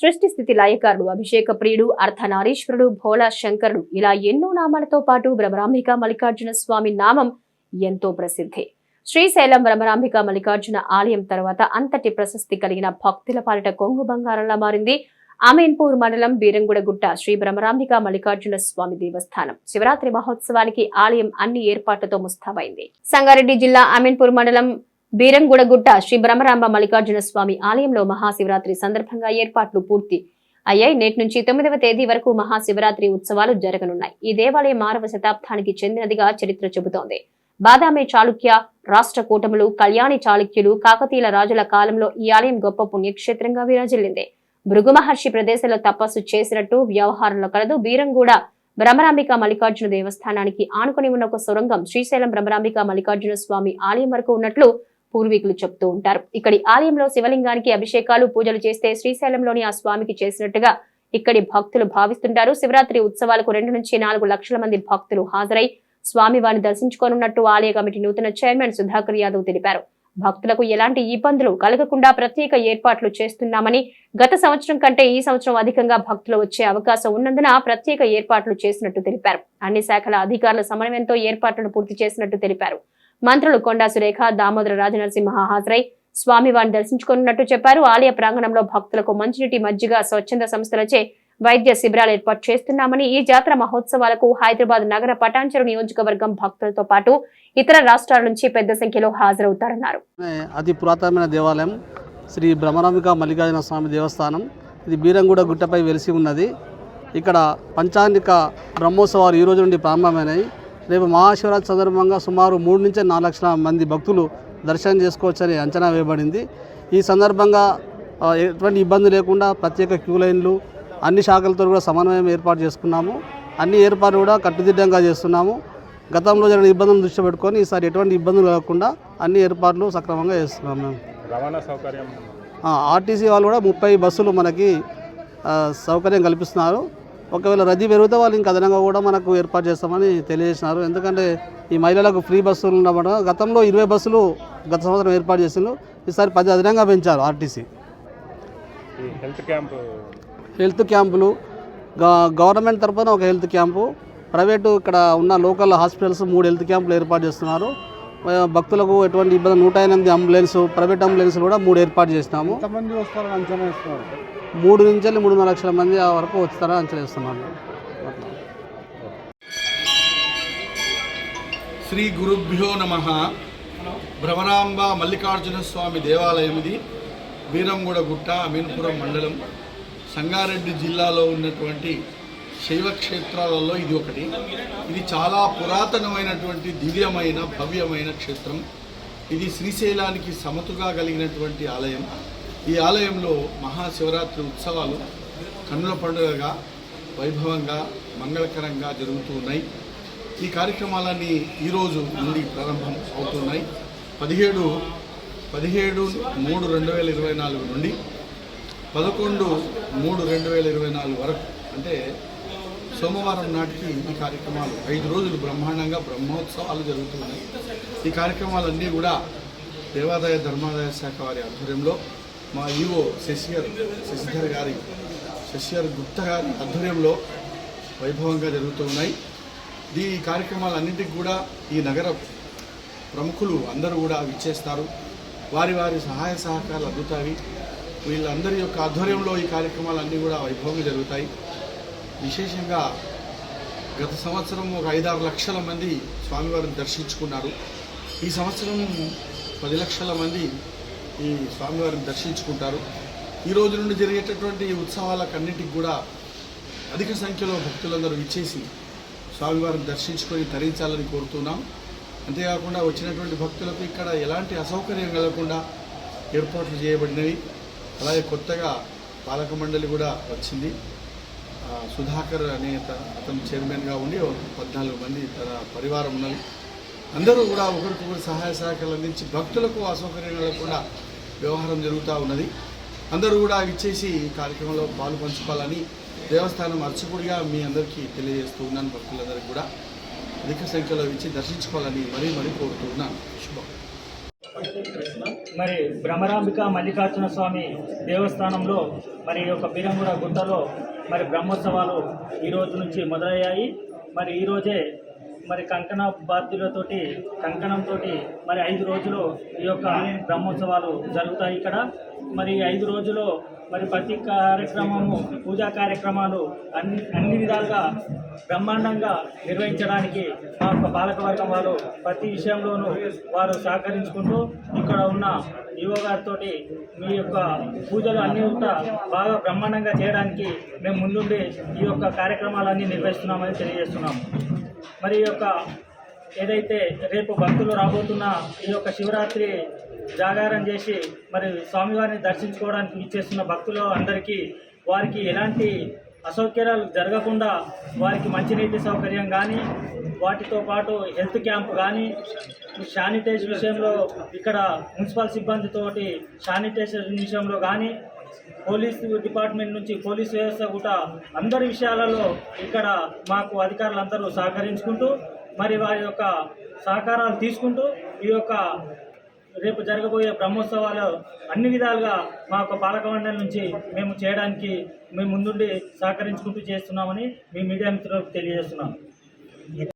సృష్టి స్థితి లయకారుడు అభిషేక ప్రియుడు అర్ధనారీశ్వరుడు భోలా శంకరుడు ఇలా ఎన్నో నామాలతో పాటు భ్రమరాంబిక మల్లికార్జున స్వామి నామం ఎంతో ప్రసిద్ధి. శ్రీశైలం భ్రమరాంబిక మల్లికార్జున ఆలయం తర్వాత అంతటి ప్రశస్తి కలిగిన భక్తుల పాలిట కొంగు బంగారంలా మారింది. అమీన్పూర్ మండలం బీరంగుడగుట్ట శ్రీ భ్రమరాంబిక మల్లికార్జున స్వామి దేవస్థానం. శివరాత్రి మహోత్సవానికి ఆలయం అన్ని ఏర్పాట్లతో ముస్తాబైంది. సంగారెడ్డి జిల్లా అమీన్పూర్ మండలం బీరంగూడగుట్ట శ్రీ బ్రహ్మరాంబ మల్లికార్జున స్వామి ఆలయంలో మహాశివరాత్రి సందర్భంగా ఏర్పాట్లు పూర్తి అయ్యాయి. నేటి నుంచి తొమ్మిదవ తేదీ వరకు మహాశివరాత్రి ఉత్సవాలు జరగనున్నాయి. ఈ దేవాలయం ఆరవ శతాబ్దానికి చెందినదిగా చరిత్ర చెబుతోంది. బాదామి చాళుక్య రాష్ట్ర కూటములు కళ్యాణి చాళుక్యులు కాకతీయుల రాజుల కాలంలో ఈ ఆలయం గొప్ప పుణ్యక్షేత్రంగా విరాజిల్లింది. భృగు మహర్షి ప్రదేశంలో తపస్సు చేసినట్టు వ్యవహారంలో కలదు. బీరంగూడ భ్రమరాంబిక మల్లికార్జున దేవస్థానానికి ఆనుకుని ఉన్న ఒక సొరంగం శ్రీశైలం భ్రమరాంబిక మల్లికార్జున స్వామి ఆలయం వరకు ఉన్నట్లు పూర్వీకులు చెప్తూ ఉంటారు. ఇక్కడి ఆలయంలో శివలింగానికి అభిషేకాలు పూజలు చేస్తే శ్రీశైలంలోని ఆ స్వామికి చేసినట్టుగా ఇక్కడి భక్తులు భావిస్తుంటారు. శివరాత్రి ఉత్సవాలకు రెండు నుంచి నాలుగు లక్షల మంది భక్తులు హాజరై స్వామివారిని దర్శించుకోనున్నట్టు ఆలయ కమిటీ నూతన చైర్మన్ సుధాకర్ యాదవ్ తెలిపారు. భక్తులకు ఎలాంటి ఇబ్బందులు కలగకుండా ప్రత్యేక ఏర్పాట్లు చేస్తున్నామని గత సంవత్సరం కంటే ఈ సంవత్సరం అధికంగా భక్తులు వచ్చే అవకాశం ఉన్నందున ప్రత్యేక ఏర్పాట్లు చేసినట్టు తెలిపారు. అన్ని శాఖల అధికారుల సమన్వయంతో ఏర్పాట్లను పూర్తి చేసినట్టు తెలిపారు. మంత్రులు కొండా సురేఖ దామోదర రాజనరసింహ హాజరై స్వామివారిని దర్శించుకున్నట్టు చెప్పారు. ఆలయ ప్రాంగణంలో భక్తులకు మంచినీటి మజ్జిగ స్వచ్ఛంద సంస్థలచే వైద్య శిబిరాలు ఏర్పాటు చేస్తున్నామని ఈ జాతర మహోత్సవాలకు హైదరాబాద్ నగర పటాంచరు నియోజకవర్గం భక్తులతో పాటు ఇతర రాష్ట్రాల నుంచి పెద్ద సంఖ్యలో హాజరవుతారన్నారు. అతి పురాతనమైన దేవాలయం శ్రీ భ్రమరాంబిక మల్లికార్జున స్వామి దేవస్థానం. ఇది బీరంగూడ గుట్టపై వెలిసి ఉన్నది. ఇక్కడ పంచాంగిక బ్రహ్మోత్సవాలు ఈ రోజు నుండి ప్రారంభమైనాయి. రేపు మహాశివరాత్రి సందర్భంగా సుమారు మూడు నుంచి నాలుగు లక్షల మంది భక్తులు దర్శనం చేసుకోవచ్చని అంచనా వేయబడింది. ఈ సందర్భంగా ఎటువంటి ఇబ్బంది లేకుండా ప్రత్యేక క్యూ లైన్లు అన్ని శాఖలతో కూడా సమన్వయం ఏర్పాటు చేసుకున్నాము. అన్ని ఏర్పాట్లు కూడా కట్టుదిట్టంగా చేస్తున్నాము. గతంలో జరిగిన ఇబ్బందులను దృష్టి పెట్టుకొని ఈసారి ఎటువంటి ఇబ్బందులు కలగకుండా అన్ని ఏర్పాట్లు సక్రమంగా చేస్తున్నాం మేము. రవాణా సౌకర్యం ఆర్టీసీ వాళ్ళు కూడా ముప్పై బస్సులు మనకి సౌకర్యం కల్పిస్తున్నారు. ఒకవేళ రద్దీ పెరిగితే వాళ్ళు ఇంకా అదనంగా కూడా మనకు ఏర్పాటు చేస్తామని తెలియజేసినారు. ఎందుకంటే ఈ మహిళలకు ఫ్రీ బస్సులు ఉండడం గతంలో ఇరవై బస్సులు గత సంవత్సరం ఏర్పాటు చేసిండ్రు. ఈసారి పది అదనంగా పెంచారు ఆర్టీసీ. ఈ హెల్త్ క్యాంప్ హెల్త్ క్యాంపులు గ- గవర్నమెంట్ తరఫున ఒక హెల్త్ క్యాంపు ప్రైవేటు ఇక్కడ ఉన్న లోకల్ హాస్పిటల్స్ మూడు హెల్త్ క్యాంపులు ఏర్పాటు చేస్తున్నారు. భక్తులకు ఎటువంటి ఇబ్బంది నూట ఎనిమిది అంబులెన్స్ ప్రైవేట్ అంబులెన్స్ కూడా మూడు ఏర్పాటు చేసినాము. మూడు నుంచి వెళ్ళి మూడున్నర లక్షల మంది ఆ వరకు వస్తారని అంచనా శ్రీ గురుభ్యో నమ. భ్రమరాంబ మల్లికార్జున స్వామి దేవాలయం ఇది వీరంగూడ గుట్ట అమీన్పురం మండలం సంగారెడ్డి జిల్లాలో ఉన్నటువంటి శైవ క్షేత్రాలలో ఇది ఒకటి. ఇది చాలా పురాతనమైనటువంటి దివ్యమైన భవ్యమైన క్షేత్రం. ఇది శ్రీశైలానికి సమతుగా కలిగినటువంటి ఆలయం. ఈ ఆలయంలో మహాశివరాత్రి ఉత్సవాలు కన్నుల పండుగగా వైభవంగా మంగళకరంగా జరుగుతూ ఉన్నాయి. ఈ కార్యక్రమాలన్నీ ఈరోజు నుండి ప్రారంభం అవుతున్నాయి. పదిహేడు పదిహేడు మూడు రెండు వేల ఇరవై నాలుగు నుండి పదకొండు మూడు రెండు వేల ఇరవై నాలుగు వరకు అంటే సోమవారం నాటికి ఈ కార్యక్రమాలు ఐదు రోజులు బ్రహ్మాండంగా బ్రహ్మోత్సవాలు జరుగుతున్నాయి ఈ కార్యక్రమాలన్నీ కూడా దేవాదాయ ధర్మాదాయ శాఖ వారి ఆధ్వర్యంలో మా ఈవో శశిధర్ శశిధర్ గారి శశిధర్ గుప్తా గారి ఆధ్వర్యంలో వైభవంగా జరుగుతూ ఉన్నాయి. ఈ కార్యక్రమాలన్నింటికి కూడా ఈ నగర ప్రముఖులు అందరూ కూడా విచ్చేస్తారు. వారి వారి సహాయ సహకారాలు అందుతాయి. వీళ్ళందరి యొక్క ఆధ్వర్యంలో ఈ కార్యక్రమాలన్నీ కూడా వైభవంగా జరుగుతాయి. విశేషంగా గత సంవత్సరం ఒక ఐదారు లక్షల మంది స్వామివారిని దర్శించుకున్నారు. ఈ సంవత్సరం పది లక్షల మంది ఈ స్వామివారిని దర్శించుకుంటారు. ఈ రోజు నుండి జరిగేటటువంటి ఉత్సవాలకన్నిటికి కూడా అధిక సంఖ్యలో భక్తులందరూ ఇచ్చేసి స్వామివారిని దర్శించుకొని తరించాలని కోరుతున్నాం. అంతేకాకుండా వచ్చినటువంటి భక్తులకు ఇక్కడ ఎలాంటి అసౌకర్యం కలగకుండా ఏర్పాట్లు చేయబడినవి. అలాగే కొత్తగా పాలక మండలి కూడా వచ్చింది. సుధాకర్ అనే అతను చైర్మన్గా ఉండి పద్నాలుగు మంది తన పరివారం ఉన్నది. అందరూ కూడా ఒకరికొకరు సహాయ సహకారాలు అందించి భక్తులకు అసౌకర్యం కలగకుండా వ్యవహారం జరుగుతూ ఉన్నది. అందరూ కూడా ఇచ్చేసి ఈ కార్యక్రమంలో పాలు పంచుకోవాలని దేవస్థానం అర్చకుడిగా మీ అందరికీ తెలియజేస్తూ ఉన్నాను భక్తులందరికీ కూడా. అధిక సంఖ్యలో ఇచ్చి దర్శించుకోవాలని మరీ మరీ కోరుతూ ఉన్నాను. శుభం. మరి భ్రమరాంబిక మల్లికార్జున స్వామి దేవస్థానంలో మరి ఈ యొక్క బీరంగూడ గుట్టలో మరి బ్రహ్మోత్సవాలు ఈ రోజు నుంచి మొదలయ్యాయి. మరి ఈరోజే మరి కంకణ బాధ్యులతోటి కంకణంతో మరి ఐదు రోజులు ఈ యొక్క బ్రహ్మోత్సవాలు జరుగుతాయి ఇక్కడ. మరి ఐదు రోజులు మరి ప్రతి కార్యక్రమము పూజా కార్యక్రమాలు అన్ని అన్ని విధాలుగా బ్రహ్మాండంగా నిర్వహించడానికి మా యొక్క బాలకవర్గం వారు ప్రతి విషయంలోనూ వారు సహకరించుకుంటూ ఇక్కడ ఉన్న ఈవో గారితో మీ యొక్క పూజలు అన్నీ కూడా బాగా బ్రహ్మాండంగా చేయడానికి మేము ముందుండి ఈ యొక్క కార్యక్రమాలన్నీ నిర్వహిస్తున్నామని తెలియజేస్తున్నాము. మరి ఈ యొక్క ఏదైతే రేపు భక్తులు రాబోతున్న ఈ యొక్క శివరాత్రి జాగారం చేసి మరి స్వామివారిని దర్శించుకోవడానికి ఇచ్చేస్తున్న భక్తులు అందరికీ వారికి ఎలాంటి అసౌకర్యాలు జరగకుండా వారికి మంచినీటి సౌకర్యం కానీ వాటితో పాటు హెల్త్ క్యాంప్ కానీ శానిటైజ్ విషయంలో ఇక్కడ మున్సిపల్ సిబ్బందితోటి శానిటైజేషన్ విషయంలో కానీ పోలీస్ డిపార్ట్మెంట్ నుంచి పోలీస్ వ్యవస్థ కూడా అందరి విషయాలలో ఇక్కడ మాకు అధికారులందరూ సహకరించుకుంటూ మరి వారి యొక్క సహకారాలు తీసుకుంటూ ఈ యొక్క రేపు జరగబోయే బ్రహ్మోత్సవాలు అన్ని విధాలుగా మా యొక్క పాలక మండలి నుంచి మేము చేయడానికి మేము ముందుండి సహకరించుకుంటూ చేస్తున్నామని మీ మీడియా మిత్రులకు తెలియజేస్తున్నాం.